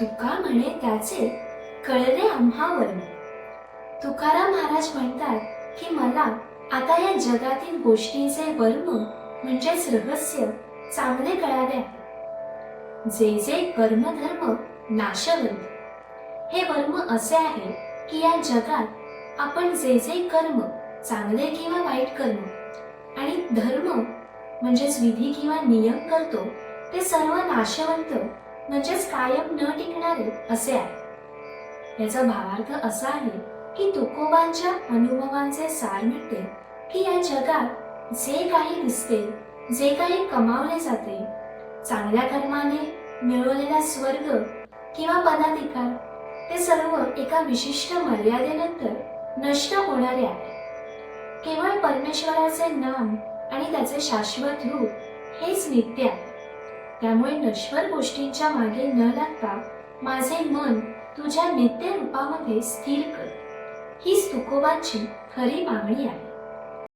तुका म्हणे त्याचे कळले आम्हा तुकाराम महाराज म्हणतात की मला आता या जगातील गोष्टींचे वर्म म्हणजेच रहस्य चांगले कळाले आहे. जे जे कर्मधर्म नाशवंत. हे वर्म असे आहे की या जगात आपण जे जे कर्म चांगले किंवा वाईट कर्म आणि धर्म म्हणजेच विधी किंवा नियम करतो ते सर्व नाशवंत म्हणजेच कायम न टिकणारे असे आहे. याचा भावार्थ असा आहे की तुकोबांच्या अनुभवांचे सार मिळते की या जगात जे काही दिसते जे काही कमावले जाते चांगल्या कर्माने मिळवलेला स्वर्ग किंवा पदाधिकार ते सर्व एका विशिष्ट मर्यादेनंतर नष्ट होणारे आहे. केवळ परमेश्वराचे नाम आणि त्याचे शाश्वत रूप हेच नित्य आहे. त्यामुळे नश्वर गोष्टींच्या मागे न लागता माझे मन तुझ्या नित्य रूपामध्ये स्थिर कर. ही सुखोबाची खरी मागणी आहे.